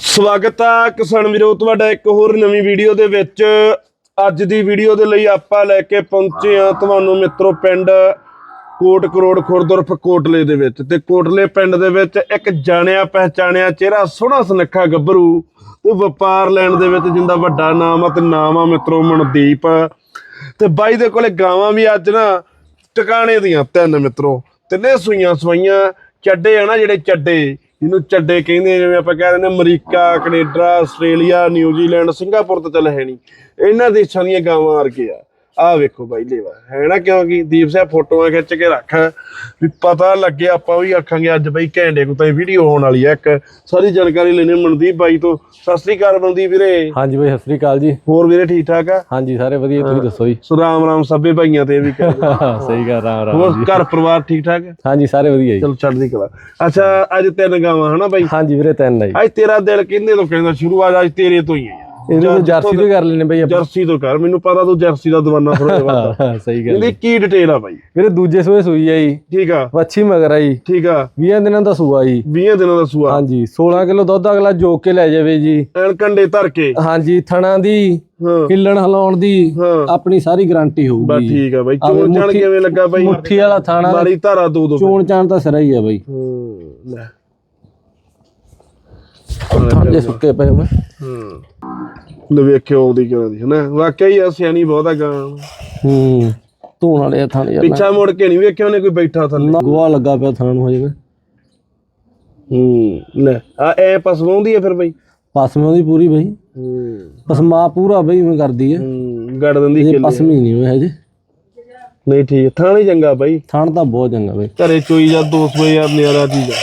ਸਵਾਗਤ ਆ ਕਿਸਾਨ ਵੀਰੋ, ਤੁਹਾਡਾ ਇੱਕ ਹੋਰ ਨਵੀਂ ਵੀਡੀਓ ਦੇ ਵਿੱਚ। ਅੱਜ ਦੀ ਵੀਡੀਓ ਦੇ ਲਈ ਆਪਾਂ ਲੈ ਕੇ ਪਹੁੰਚੇ ਆ ਤੁਹਾਨੂੰ ਮਿੱਤਰੋ ਪਿੰਡ ਕੋਟ ਕਰੋੜ ਖੁਰਦੁਰਫ ਕੋਟਲੇ ਦੇ ਵਿੱਚ। ਤੇ ਕੋਟਲੇ ਪਿੰਡ ਦੇ ਵਿੱਚ ਇੱਕ ਜਾਣਿਆ ਪਹਿਚਾਣਿਆ ਚਿਹਰਾ, ਸੋਹਣਾ ਸੁਨੱਖਾ ਗੱਭਰੂ ਤੇ ਵਪਾਰ ਲੈਣ ਦੇ ਵਿੱਚ ਜਿੰਦਾ ਵੱਡਾ ਨਾਮ ਆ ਤੇ ਨਾਮ ਆ ਮਿੱਤਰੋ ਮਨਦੀਪ। ਤੇ ਬਾਈ ਦੇ ਕੋਲੇ ਗਾਵਾਂ ਵੀ ਅੱਜ ਨਾ ਟਿਕਾਣੇ ਦੀਆਂ ਤਿੰਨ ਮਿੱਤਰੋ। ਤਿੰਨੇ ਸੂਈਆਂ ਸਵਾਈਆਂ, ਚੱਡੇ ਆ ਨਾ ਜਿਹੜੇ ਚੱਡੇ। ਜਿਹਨੂੰ ਚੱਡੇ ਕਹਿੰਦੇ ਆ, ਜਿਵੇਂ ਆਪਾਂ ਕਹਿ ਦਿੰਦੇ America Canada Australia New Zealand Singapore ਤਾਂ ਚੱਲ ਹੈ ਨਹੀਂ। ਇਹਨਾਂ ਦੇਸ਼ਾਂ ਦੀਆਂ ਗਾਵਾਂ ਵਰਗੇ ਆ। ਆਹ ਵੇਖੋ ਬਾਈ ਲੇਵਾ ਹੈ ਨਾ ਕਿਉਂਕਿ ਦੀਪ ਸਾਹਿਬ ਫੋਟੋਆਂ ਖਿੱਚ ਕੇ ਰੱਖ। ਵੀ ਪਤਾ ਲੱਗੇ ਆਪਾਂ ਵੀ ਆਖਾਂਗੇ ਅੱਜ ਬਈ ਘੈਂਡੇ ਕੋ ਤਾਂ ਵੀਡੀਓ ਹੋਣ ਵਾਲੀ ਆ ਇੱਕ। ਸਾਰੀ ਜਾਣਕਾਰੀ ਲੈਣੇ ਮਨਦੀਪ ਬਾਈ ਤੋਂ। ਸਤਿ ਸ੍ਰੀ ਅਕਾਲ ਮਨਦੀਪ ਵੀਰੇ। ਹਾਂਜੀ ਬਾਈ ਸਤਿ ਸ੍ਰੀ ਅਕਾਲ ਜੀ। ਹੋਰ ਵੀਰੇ ਠੀਕ ਠਾਕ ਆ? ਹਾਂਜੀ ਸਾਰੇ ਵਧੀਆ ਤੁਸੀਂ ਦੱਸੋ ਜੀ? ਸੋ ਰਾਮ ਰਾਮ ਸਭੇ ਭਾਈਆਂ ਤੇ ਵੀ। ਸਹੀ ਗੱਲ ਰਾਮ ਰਾਮ ਹੋਰ ਘਰ ਪਰਿਵਾਰ ਠੀਕ ਠਾਕ? ਹੈ ਹਾਂਜੀ ਸਾਰੇ ਵਧੀਆ ਜੀ। ਚਲੋ ਚੜ੍ਹਦੀ ਕਲਾ। ਅੱਛਾ ਅੱਜ ਤਿੰਨ ਗਾਵਾਂ ਹਨਾ ਬਾਈ? ਹਾਂਜੀ ਵੀਰੇ ਤਿੰਨ ਆ ਜੀ। ਅੱਜ ਤੇਰਾ ਦਿਲ ਕਿੰਨੇ ਤੋਂ ਕਹਿੰਦਾ ਸ਼ੁਰੂਆਤ ਅੱਜ ਤੇਰੇ ਤੋਂ ਹੀ ਹੈ ਇਹਦੇ ਤੋਂ ਜਰਸੀ ਤੋਂ ਕਰ ਲੈਣੇ ਬਾਈ ਆਪਾਂ। ਜਰਸੀ ਤੋਂ ਕਰ ਮੈਨੂੰ ਪਤਾ ਤੂੰ ਜਰਸੀ ਦਾ ਦਵਾਨਾ ਥੋੜਾ ਜਿਹਾ ਵੱਧ ਹਾਂ, ਸਹੀ ਗੱਲ ਇਹਦੀ ਕੀ ਡਿਟੇਲ ਆ ਬਾਈ? ਵੀਰੇ ਦੂਜੇ ਸੂਏ ਸੂਈ ਆ ਜੀ। ਠੀਕ ਆ। ਵੱਛੀ ਮਗਰ ਆ ਜੀ। ਠੀਕ ਆ। 20 ਦਿਨਾਂ ਦਾ ਸੂਆ ਜੀ। 20 ਦਿਨਾਂ ਦਾ ਸੂਆ। ਹਾਂਜੀ 16 ਕਿਲੋ ਦੁੱਧ ਅਗਲਾ ਜੋਕ ਕੇ ਲੈ ਜਾਵੇ ਜੀ। ਐਨ ਕੰਡੇ ਧਰ ਕੇ। ਹਾਂਜੀ ਥਣਾ ਦੀ ਹਾਂ। ਹਿੱਲਣ ਹਲਾਉਣ ਦੀ ਆਪਣੀ ਸਾਰੀ ਗਾਰੰਟੀ ਬਸ ਹੋਊਗੀ ਠੀਕ ਆ ਬਾਈ ਚੋਣ ਜਾਣ ਕਿਵੇਂ ਲੱਗਾ ਬਾਈ? ਮੁੱਠੀ ਵਾਲਾ ਥਾਣਾ ਮਾਰੀ ਧਾਰਾ ਦੋ ਦੋ ਚੋਣ ਚਾਣ ਤਾਂ ਸਿਰਾ ਹੀ ਆ ਬਾਈ। ਹੂੰ ਲੈ। ਥਾਂਡੇ ਸੁੱਕੇ ਪਏ ਮੈਂ ਹੂੰ। ਲੈ ਵੇਖਿਓ ਉਹਦੀ ਕਿਵੇਂ ਦੀ ਹਨਾ? ਵਾਕਿਆ ਹੀ ਆ ਸਿਆਣੀ ਬਹੁਤਾ ਗਾਂ। ਹੂੰ ਧੋਣ ਵਾਲੇ ਥਾਣੇ ਯਾਰ ਪਿੱਛਾ ਮੁੜ ਕੇ ਨਹੀਂ ਵੇਖਿਆ ਉਹਨੇ ਕੋਈ ਬੈਠਾ ਥੱਲੇ। ਗੋਆ ਲੱਗਾ ਪਿਆ ਥਾਣ ਨੂੰ ਹਜੇ। ਹੂੰ ਲੈ ਆ ਐ ਪਸਵਾਉਂਦੀ ਆ ਫਿਰ ਬਾਈ? ਪਸਮੇ ਉਹਦੀ ਪੂਰੀ ਬਈ। ਹੂੰ। ਪਸਮਾ ਪੂਰਾ ਬਈ ਮੈਂ ਕਰਦੀ ਹੈ ਹੂੰ ਗੜ ਦਿੰਦੀ ਕਿੱਲੇ ਪਸਮੀ ਨਹੀਂ ਹੋਇਆ ਹਜੇ। ਨਹੀਂ ਠੀਕ ਥਾਂ ਨਹੀਂ ਚੰਗਾ ਬਾਈ। ਥਾਣ ਤਾਂ ਬਹੁਤ ਚੰਗਾ ਬਈ। ਘਰੇ ਚੋਈ ਜਾ 200 ਯਾਰ ਨਿਆਰਾ ਚੀਜ਼ ਆ।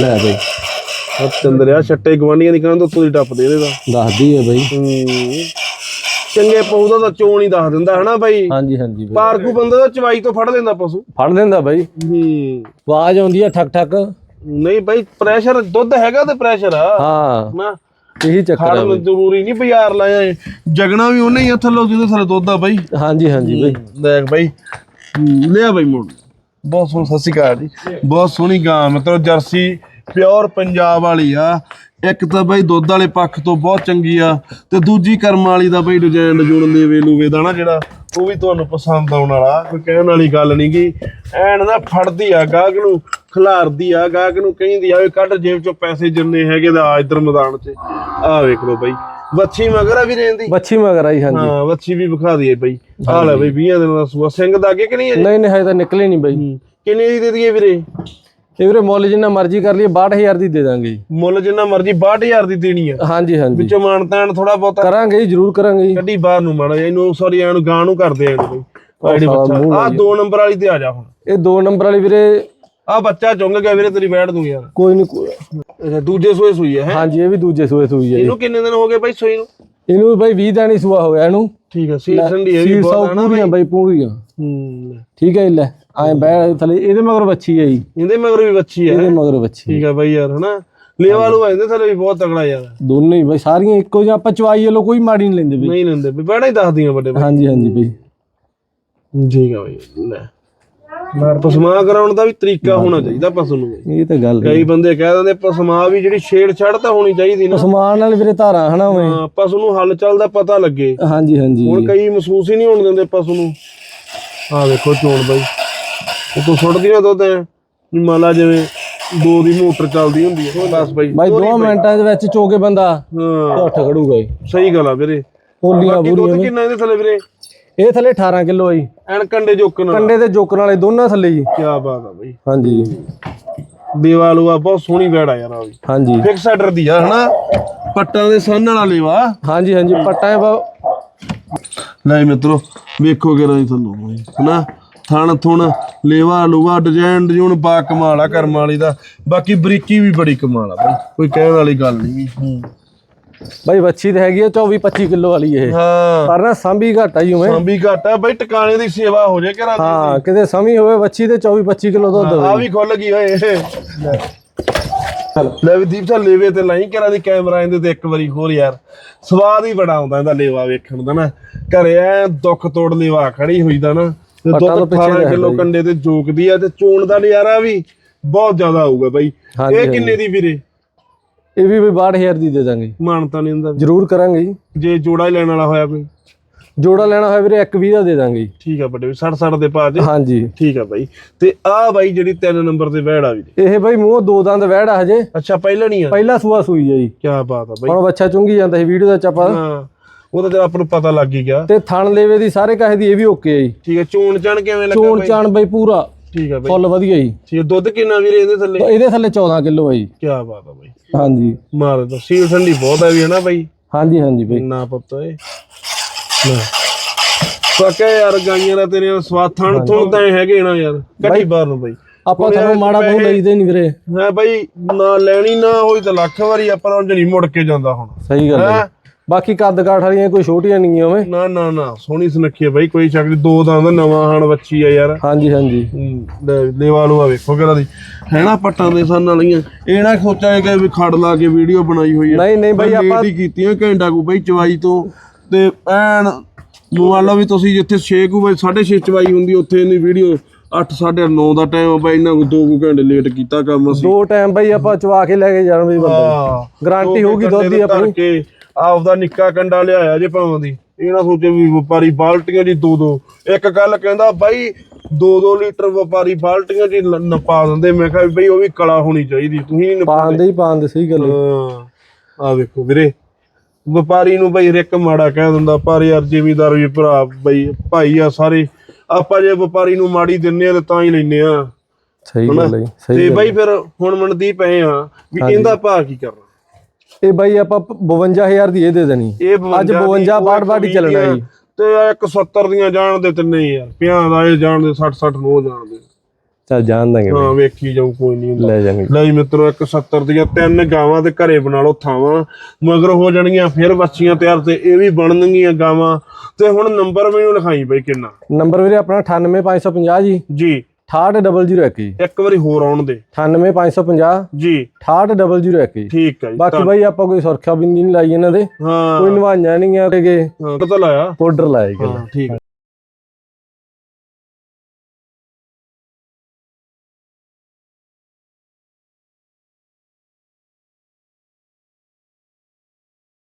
ਲੈ ਬਈ। ਉਹ ਚੰਦਰਿਆ ਛੱਟੇ ਗਵਾਂਡੀਆਂ ਦੀ ਕਹਿੰਦਾ ਉੱਤੋਂ ਦੀ ਟੱਪ ਦੇ ਇਹਦਾ ਦੱਸਦੀ ਹੈ ਬਈ। ਹੂੰ। ਚੰਗੇ ਪੌਦਾ ਤਾਂ ਚੋਣ ਹੀ ਦੱਸ ਦਿੰਦਾ ਹਨਾ ਬਾਈ? ਹਾਂਜੀ ਹਾਂਜੀ ਬਈ। ਪਾਰਕੂ ਬੰਦਾ ਤਾਂ ਚਵਾਈ ਤੋਂ ਫੜ ਲੈਂਦਾ ਪਸ਼ੂ। ਫੜ ਲੈਂਦਾ ਬਈ। ਹੂੰ। ਆਵਾਜ਼ ਆਉਂਦੀ ਆ ਠਕ ਠਕ। ਨਹੀਂ ਬਾਈ ਪ੍ਰੈਸ਼ਰ ਦੁੱਧ ਹੈਗਾ ਤੇ ਪ੍ਰੈਸ਼ਰ ਆ। ਹਾਂ। ਨਾ ਇਹੀ ਚੱਕਰ ਆ ਬਈ। ਜ਼ਰੂਰੀ ਨਹੀਂ ਬਾਜ਼ਾਰ ਲਾਇਆ ਏ। ਜਗਣਾ ਵੀ ਉਹਨੇ ਹੀ ਆ ਥੱਲੋਂ ਜਿਹਦੇ ਸਾਰੇ ਦੁੱਧ ਆ ਬਾਈ। ਹਾਂਜੀ ਹਾਂਜੀ ਬਈ। ਦੇਖ ਬਾਈ। ਲਿਆ ਬਾਈ ਮੋੜ ਬਹੁਤ ਸੋਹਣੀ ਸਤਿ ਸ਼੍ਰੀ ਅਕਾਲ ਜੀ। ਬਹੁਤ ਸੋਹਣੀ ਗਾਂ ਮਤਲਬ ਜਰਸੀ ਪਿਓਰ ਪੰਜਾਬ ਵਾਲੀ ਆ। ਇੱਕ ਤਾਂ ਬਾਈ ਦੁੱਧ ਵਾਲੇ ਪੱਖ ਤੋਂ ਬਹੁਤ ਚੰਗੀ ਆ ਤੇ ਦੂਜੀ ਕਰਮ ਵਾਲੀ ਦਾ ਬਾਈ ਡਿਜ਼ਾਈਨ ਡਜੂਣ ਲੇਵੇ ਲੂਵੇ ਦਾ ਨਾ ਜਿਹੜਾ ਉਹ ਵੀ ਤੁਹਾਨੂੰ ਪਸੰਦ ਆਉਣ ਵਾਲਾ ਕੋਈ ਕਹਿਣ ਵਾਲੀ ਗੱਲ ਨਹੀਂ ਗੀ। ਐਨ ਨਾ ਫੜਦੀ ਆ ਗਾਹਕ ਨੂੰ ਖਿਲਾਰਦੀ ਆ ਗਾਹਕ ਨੂੰ ਕਹਿੰਦੀ ਆ ਵੀ ਕੱਢ ਜੇਬ ਚੋਂ ਪੈਸੇ ਜਿੰਨੇ ਹੈਗੇ ਦਾ ਆ ਇੱਧਰ ਮੈਦਾਨ 'ਚ। ਆਹ ਵੇਖ ਲਓ ਬਾਈ। ਵੱਛੀ ਮਗਰ ਆ ਵੀ ਰਹਿੰਦੀ ਬੱਚੀ ਮਗਰ ਆਈ ਹਾਂਜੀ। ਹਾਂ ਵੱਛੀ ਵੀ ਵਿਖਾ ਦਈਏ ਬਈ। ਆ ਲੈ ਬਈ 20 ਦਿਨਾਂ ਦਾ ਸੂਆ। ਸਿੰਘ ਦਾ ਅੱਗੇ ਕਿ ਨਹੀਂ ਨਹੀਂ ਨਹੀਂ ਹਜੇ ਤਾਂ ਨਿਕਲੇ ਨਹੀਂ ਬਈ। ਕਿੰਨੇ ਦੀ ਦੇ ਦਈਏ ਵੀਰੇ? ਇਹ ਵੀਰੇ ਮੁੱਲ ਜਿੰਨਾ ਮਰਜ਼ੀ ਕਰ ਲਈਏ 62000 ਦੀ ਦੇ ਦਾਂਗੇ ਜੀ। ਮੁੱਲ ਜਿੰਨਾ ਮਰਜ਼ੀ 62000 ਦੀ ਦੇਣੀ ਆ। ਹਾਂਜੀ ਹਾਂਜੀ। ਵਿੱਚੋਂ ਮਾਨਤਾਨ ਥੋੜਾ ਬਹੁਤਾ ਕਰਾਂਗੇ ਜੀ ਜ਼ਰੂਰ ਕਰਾਂਗੇ ਜੀ। ਕੱਢੀ ਬਾਹਰ ਨੂੰ ਮਾੜਾ ਇਹਨੂੰ ਸੌਰੀ ਇਹਨੂੰ ਗਾਂ ਨੂੰ ਕਰਦੇ ਆਂ ਬਈ। ਆਈਡੀ ਬੱਚਾ ਆ ਨੰਬਰ ਵਾਲੀ ਤੇ ਆ ਜਾ ਹੁਣ। ਇਹ ਦੋ ਨੰਬਰ ਵਾਲੀ ਵੀਰੇ ਆ ਬੱਚਾ ਚੁੰਗ ਗਿਆ ਵੀਰੇ ਤੇਰੀ ਬੈਠ ਦੂੰ ਯਾਰ। ਕੋਈ ਨਹੀਂ ਅੱਛਾ ਦੂਜੇ ਸੂਏ ਸੂਈ ਹੈ? ਹਾਂਜੀ ਇਹ ਵੀ ਦੂਜੇ ਸੂਏ ਸੂਈ ਹੈ ਇਹਨੂੰ ਕਿੰਨੇ ਦਿਨ ਹੋ ਗਏ ਬਈ ਸੂਈ ਨੂੰ? ਇਹਨੂੰ ਬਾਈ 20 ਦਿਨ ਹੀ ਸੂਆ ਹੋਇਆ ਇਹਨੂੰ। ਠੀਕ ਆ ਸੀਜ਼ਨ ਦੀ ਇਹ ਵੀ ਸੀਰ ਬਹੁਤ ਸੌ ਆ ਨਾ ਪੂਰੀਆਂ ਬਾਈ? ਪੂਰੀਆਂ। ਹੂੰ। ਠੀਕ ਹੈ ਜੀ ਲੈ ਐ ਬੈ ਥਲੇ ਇਹਦੇ ਮਗਰ ਬੱਚੀ ਹੈ ਜੀ। ਇਹਦੇ ਮਗਰ ਵੀ ਬੱਚੀ ਹੈ। ਇਹਦੇ ਮਗਰ ਬੱਚੀ ਠੀਕ ਆ ਬਈ ਯਾਰ ਹਨਾ? ਲੇਵਾ ਲੂ ਇਹਦੇ ਥੱਲੇ ਵੀ ਬਹੁਤ ਤਗੜਾ ਯਾਰ। ਦੋਨੇ ਹੀ ਬਾਈ ਸਾਰੀਆਂ ਇੱਕੋ ਜਿਹਾ ਆਪਾਂ ਚਵਾਈ ਵੱਲੋਂ ਕੋਈ ਮਾੜੀ ਨਹੀਂ ਲੈਂਦੇ ਬਈ। ਨਹੀਂ ਲੈਂਦੇ ਵੀ ਬੜਾ ਹੀ ਦੱਸਦੀਆਂ ਵੱਡੇ ਬਈ। ਹਾਂਜੀ ਹਾਂਜੀ ਬਈ। ਠੀਕ ਆ ਬਈ ਲੈ। ਪਸਮਾ ਕਰਾਉਣ ਦਾ ਵੀ ਤਰੀਕਾ ਹੋਣਾ ਚਾਹੀਦਾ ਪਸ਼ੂ ਨੂੰ। ਇਹ ਤਾਂ ਗੱਲ ਹੈ। ਕਈ ਬੰਦੇ ਕਹਿ ਦਿੰਦੇ ਪਸਮਾ ਵੀ ਜਿਹੜੀ ਛੇੜ ਛੜ ਤਾਂ ਹੋਣੀ ਚਾਹੀਦੀ ਨਾ। ਸਮਾਨ ਨਾਲ ਵੀਰੇ ਧਾਰਾਂ ਹਨਾ ਉਵੇਂ। ਹਾਂ, ਪਸ਼ੂ ਨੂੰ ਹੱਲ ਚੱਲਦਾ ਪਤਾ ਲੱਗੇ। ਹਾਂਜੀ ਹਾਂਜੀ। ਹੁਣ ਕਈ ਮਹਿਸੂਸ ਹੀ ਨਹੀਂ ਹੋਣ ਦਿੰਦੇ ਪਸ਼ੂ ਨੂੰ ਆ ਵੇਖੋ ਚੋਣ ਬਾਈ। ਉਹ ਤੋਂ ਸੁੱਟਦੀਆਂ ਦੁੱਧ ਐ। ਵੀ ਮੰਨ ਲਾ ਜਿਵੇਂ ਦੋ ਦੀ ਮੋਟਰ ਚੱਲਦੀ ਹੁੰਦੀ ਹੈ। ਬਸ ਬਾਈ। ਬਾਈ 2 ਮਿੰਟਾਂ ਦੇ ਵਿੱਚ ਚੋਕੇ ਬੰਦਾ ਹਾਂ। ਉੱਠ ਖੜੂਗਾ ਜੀ ਸਹੀ ਗੱਲ ਆ ਵੀਰੇ। ਪੋਲੀਆਂ ਬਾਕੀ ਦੁੱਧ ਕਿੰਨਾ ਇਹਦੇ ਥੱਲੇ ਵੀਰੇ? ਇਹ ਥੱਲੇ 18 ਕਿਲੋ ਜੀ। ਐਨ ਕੰਡੇ ਜੋਕਣ ਵਾਲਾ। ਕੰਡੇ ਤੇ ਜੋਕਣ ਵਾਲੇ ਦੋਨਾਂ ਥੱਲੇ ਜੀ। ਕੀ ਬਾਤ ਆ ਬਾਈ। ਹਾਂਜੀ। ਦੇਵਾਲੂਆ ਬਹੁਤ ਸੋਹਣੀ ਬੈੜ ਆ ਯਾਰ ਆ ਵੀ। ਹਾਂਜੀ। ਫਿਕਸ ਆਰਡਰ ਦੀ ਆ ਹਨਾ? ਪੱਟਾਂ ਦੇ ਸੰਨ ਵਾਲਾ ਲੇਵਾ। ਹਾਂਜੀ ਹਾਂਜੀ ਪੱਟਾਂ ਬਾ ਲੈ ਮਿੱਤਰੋ ਵੇਖੋ ਕਿ ਰਾਈ ਥੱਲੋਂ ਬਾਈ, ਹਨਾ? ਥਣ ਥੁਣ ਲੇਵਾ ਲੂਆ ਡਿਜ਼ਾਈਨ ਡਿਜ਼ੂਨ ਬਾ ਕਮਾਲ ਆ ਕਰਮ ਵਾਲੀ ਦਾ। ਬਾਕੀ ਬਰੀਕੀ ਵੀ ਬੜੀ ਕਮਾਲ ਆ ਬਾਈ। ਕੋਈ ਕਹਿਣ ਵਾਲੀ ਗੱਲ ਨਹੀਂ। ਬਾਈ ਵੱਛੀ ਤੇ ਹੈਗੀ ਆ 24 25 ਕਿਲੋ ਵਾਲੀ ਇਹ। ਹਾਂ। ਪਰ ਨਾ ਸਾਂਭੀ ਘੱਟ ਉਵੇਂ। ਸੰਭੀ ਘਾਟਾ ਬਾਈ ਟਿਕਾਣੇ ਦੀ ਸੇਵਾ ਹੋ ਜੇ ਘਰਾਂ ਦੀ। ਹਾਂ ਕਿਤੇ ਸਮੀ ਹੋਵੇ ਵੱਛੀ ਤੇ 24 25 ਕਿਲੋ ਦੁੱਧ ਆ ਵੀ ਖੁੱਲ ਗਈ ਓਏ। ਲੈ ਵੀ ਦੀਪ ਸਾਹਿਬ ਲੇਵੇ ਤੇ ਲਾਈ ਕਰਾਂ ਦੀ ਕੈਮਰਾ ਇਹਦੇ ਤੇ ਇੱਕ ਵਾਰੀ ਹੋਰ ਯਾਰ। ਸਵਾਦ ਹੀ ਬੜਾ ਆਉਂਦਾ ਇਹਦਾ ਲੇਵਾ ਵੇਖਣ ਦਾ ਨਾ। ਘਰੇ ਐ ਦੁੱਖ ਤੋੜ ਲੇਵਾ ਖੜੀ ਹੋਈ ਦਾ ਨਾ। ਤੇ ਦੁੱਧ ਪਿੱਛੇ 18 ਰਹਿ ਕਿਲੋ। ਕੰਡੇ ਤੇ ਜੋਕਦੀ ਆ ਤੇ ਚੋਣ ਦਾ ਨਜ਼ਾਰਾ ਵੀ ਬਹੁਤ ਜ਼ਿਆਦਾ ਆਊਗਾ ਬਾਈ। ਇਹ ਕਿੰਨੇ ਦੀ ਵੀਰੇ? ਇਹ ਵੀ ਬਈ 62000 ਦੀ ਦੇ ਦਾਂਗੇ। ਜੀ। ਮਾਨਤਾ ਨਹੀਂ ਹੁੰਦਾ ਜ਼ਰੂਰ ਕਰਾਂਗੇ ਜੀ। ਜੇ ਜੋੜਾ ਹੀ ਲੈਣ ਵਾਲਾ ਹੋਇਆ ਕੋਈ ਜੋੜਾ ਲੈਣਾ ਹੋਇਆ ਵੀਰੇ 120 ਦਾ ਦੇ ਦਾਂਗੇ ਜੀ। ਠੀਕ ਆ ਵੱਡੇ 60 60 ਦੇ ਪਾ ਦੇ ਹਾਂਜੀ। ਠੀਕ ਆ ਬਾਈ। ਤੇ ਆ ਬਾਈ ਜਿਹੜੀ 3 ਨੰਬਰ ਤੇ ਵਹਿੜ ਆ ਵੀ ਇਹ ਬਈ ਮੂੰਹ ਦੋ ਦੰਦ ਵਹਿੜ ਆ ਹਜੇ। ਅੱਛਾ ਪਹਿਲਾਂ ਨਹੀਂ ਆ। ਪਹਿਲਾ ਸੂਆ ਸੂਈ ਹੈ ਜੀ। ਕੀ ਬਾਤ ਆ ਬਾਈ। ਹੁਣ ਬੱਚਾ ਚੁੰਗੀ ਜਾਂਦਾ ਸੀ ਵੀਡੀਓ ਦਾ ਚੱਪਾ ਹਾਂ ਉਹ ਤਾਂ ਆਪਾਂ ਨੂੰ ਪਤਾ ਲੱਗ ਹੀ ਗਿਆ। ਤੇ ਥਣ ਲੇਵੇ ਦੀ ਸਾਰੇ ਕਾਹੇ ਦੀ ਇਹ ਵੀ ਓਕੇ ਹੈ ਜੀ। ਠੀਕ ਹੈ ਚੋਣ ਚਣ ਕਿਵੇਂ ਲੱਗਾ ਚੋਣ ਚਾਣ ਬਈ ਪੂਰਾ। ਠੀਕ ਆ ਬਾਈ। ਫੁੱਲ ਵਧੀਆ ਜੀ। ਠੀਕ ਆ, ਦੁੱਧ ਕਿੰਨਾ ਵੀਰੇ ਇਹਦੇ ਥੱਲੇ? ਇਹਦੇ ਥੱਲੇ 14 ਕਿਲੋ ਹੈ ਜੀ। ਕੀ ਬਾਤ ਆ ਬਾਈ। ਹਾਂਜੀ। ਮਾਰ ਦੋ ਸੀਲ ਠੰਡੀ ਬਹੁਤ ਆ ਵੀ ਹੈ ਨਾ ਬਾਈ? ਹਾਂਜੀ ਹਾਂਜੀ ਬਈ। ਨਾ ਪੁੱਤ ਏ ਲੈ। ਪੱਕਾ ਯਾਰ ਗਾਈਆਂ ਦਾ ਤੇਰੇ ਥਣ ਥਣ ਤਾਂ ਹੈਗੇ ਨਾ ਯਾਰ। ਕੱਢੀ ਬਾਹਰ ਨੂੰ ਬਾਈ। ਆਪਾਂ ਤੁਹਾਨੂੰ ਮਾੜਾ ਮੂੰਹ ਲਈਦੇ ਨਹੀਂ ਵੀਰੇ। ਮੈਂ ਬਾਈ ਨਾ ਲੈਣੀ ਨਾ ਹੋਈ ਤਾਂ ਲੱਖ ਵਾਰੀ ਆਪਾਂ ਨੂੰ ਨਹੀਂ ਮੁੜ ਕੇ ਜਾਂਦਾ ਹੁਣ। ਸਹੀ ਗੱਲ ਹੈ ਹੈਂ? ਬਾਕੀ ਕੱਦ ਕਾਠ ਵਾਲੀਆਂ ਕੋਈ ਛੋਟੀਆਂ ਨਹੀਂ ਓਵੇਂ। ਨਾ ਨਾ ਨਾ ਸੋਹਣੀ ਸੁਨੱਖੀ ਆ ਬਾਈ ਕੋਈ ਨੀ, ਦੋ ਦੰਦ ਨਵਾਂ ਹਣ ਬੱਚੀ ਆ ਯਾਰ। ਹਾਂਜੀ ਹਾਂਜੀ। ਹੂੰ, ਲੇਵਾ ਲੂਆ ਵੇਖੋ ਕਿਹੜਾ ਦੀ। ਹੈ ਨਾ ਪੱਟਾਂ ਦੇ ਸਨ ਵਾਲੀਆਂ। ਇਹ ਨਾ ਸੋਚਿਆ ਕਿ ਵੀ ਖੜ ਲਾ ਕੇ ਵੀਡੀਓ ਬਣਾਈ ਹੋਈ ਹੈ ਨਹੀਂ ਨਹੀਂ ਬਈ ਆਪਾਂ ਹੀ ਕੀਤੀਆਂ ਘੰਟਾ ਕੋ ਬਈ ਚਵਾਈ ਤੋਂ। ਤੇ ਐਨ ਮੰਨ ਲਓ ਵੀ ਤੁਸੀਂ ਜਿੱਥੇ 6 ਕੁ ਵਜੇ 6:30 ਚਵਾਈ ਹੁੰਦੀ ਉੱਥੇ ਇਹਦੀ ਵੀਡੀਓ 8 9:30 ਦਾ ਟਾਈਮ ਆ ਬਾਈ ਇਹਨਾਂ ਕੋ 2 ਕੁ ਘੰਟੇ ਲੇਟ ਕੀਤਾ ਕੰਮ ਅਸੀਂ। ਦੋ ਟਾਈਮ ਬਈ ਆਪਾਂ ਚਵਾ ਕੇ ਲੈ ਕੇ ਜਾਣ ਬਈ ਬੰਦੇ ਹਾਂ ਗਾਰੰਟੀ ਹੋਊਗੀ ਦੁੱਧ ਦੀ ਆਪਣੀ। ਆਪਦਾ ਨਿੱਕਾ ਕੰਡਾ ਲਿਆਇਆ ਜੇ ਭਾਵਾਂ ਦੀ। ਇਹ ਨਾ ਸੋਚੇ ਵੀ ਵਪਾਰੀ ਬਾਲਟੀਆਂ ਜੀ ਦੋ ਦੋ। ਇੱਕ ਗੱਲ ਕਹਿੰਦਾ ਬਾਈ 2-2 ਲੀਟਰ ਵਪਾਰੀ ਬਾਲਟੀਆਂ ਜੀ ਨਪਾ ਦਿੰਦੇ। ਮੈਂ ਕਿਹਾ ਵੀ ਬਈ ਉਹ ਵੀ ਕਲਾ ਹੋਣੀ ਚਾਹੀਦੀ। ਤੁਸੀਂ ਨਹੀਂ ਨਪਾ ਪਾਉਂਦੇ ਹੀ ਪਾਉਂਦੇ ਸਹੀ ਗੱਲ ਆ ਵੇਖੋ ਵੀਰੇ ਵਪਾਰੀ ਨੂੰ ਬਈ ਰਿਕ ਮਾੜਾ ਕਹਿ ਦਿੰਦਾ ਪਰ ਯਾਰ ਜ਼ਿਮੀਦਾਰ ਵੀ ਭਰਾ ਬਈ ਭਾਈ ਆ ਸਾਰੇ। ਆਪਾਂ ਜੇ ਵਪਾਰੀ ਨੂੰ ਮਾੜੀ ਦਿੰਨੇ ਆ ਤੇ ਤਾਂ ਹੀ ਲੈਨੇ ਆ। ਸਹੀ ਗੱਲ ਹੈ ਤੇ ਸਹੀ ਗੱਲ ਬਈ ਫਿਰ ਹੁਣ ਮਨਦੀਪ ਪਏ ਆ ਵੀ ਇਹਦਾ ਭਾਅ ਕੀ ਕਰਨਾ? ਇਹ ਬਈ ਆਪਾਂ 52000 ਦੀ ਇਹ ਦੇ ਦੇਣੀ। ਇਹ ਅੱਜ 52 52 ਬਾੜ ਬਾੜ ਹੀ ਚੱਲਣਾ ਜੀ। ਤੇ 170 ਦੀਆਂ ਜਾਣ ਦੇ ਤਿੰਨੇ ਹੀ ਯਾਰ 50 ਦਾ ਇਹ ਜਾਣ ਦੇ 60 60 ਨੂੰ ਜਾਣ ਦੇ। ਚੱਲ ਜਾਣ ਦਾਂਗੇ ਹਾਂ ਵੇਖੀ ਜਾਊ ਕੋਈ ਨਹੀਂ ਲੈ ਜਾਾਂਗੇ। ਲਈ ਮਿੱਤਰੋ 170 ਦੀਆਂ ਤਿੰਨ ਗਾਵਾਂ ਤੇ ਘਰੇ ਬਣਾ ਲਓ ਥਾਵਾਂ। ਮਗਰ ਹੋ ਜਾਣਗੀਆਂ ਫਿਰ ਬੱਚੀਆਂ ਤਿਆਰ ਤੇ ਇਹ ਵੀ ਬਣਨਗੀਆਂ ਗਾਵਾਂ। ਤੇ ਹੁਣ ਨੰਬਰ ਮੈਨੂੰ ਲਿਖਾਈ ਬਈ ਕਿੰਨਾ। ਨੰਬਰ ਵੀਰੇ ਆਪਣਾ 98550 ਜੀ। ਜੀ। 68001 ਜੀ ਇੱਕ ਵਾਰੀ ਹੋਰ ਆਉਣ ਦੇ। 98550 ਜੀ। 68001 ਜੀ ਠੀਕ ਹੈ ਜੀ ਬਾਕੀ ਬਾਈ ਆਪਾਂ ਕੋਈ ਸੁਰੱਖਿਆ ਬਿੰਦੀ ਨਹੀਂ ਲਾਈ ਇਹਨਾਂ ਦੇ। ਹਾਂ। ਕੋਈ ਨਵਾਈਆਂ ਨਹੀਂ ਆ ਕਿ ਹਾਂ, ਪਤਾ ਲਾਇਆ। ਪਾਊਡਰ ਲਾਇਆ ਠੀਕ ਹੈ।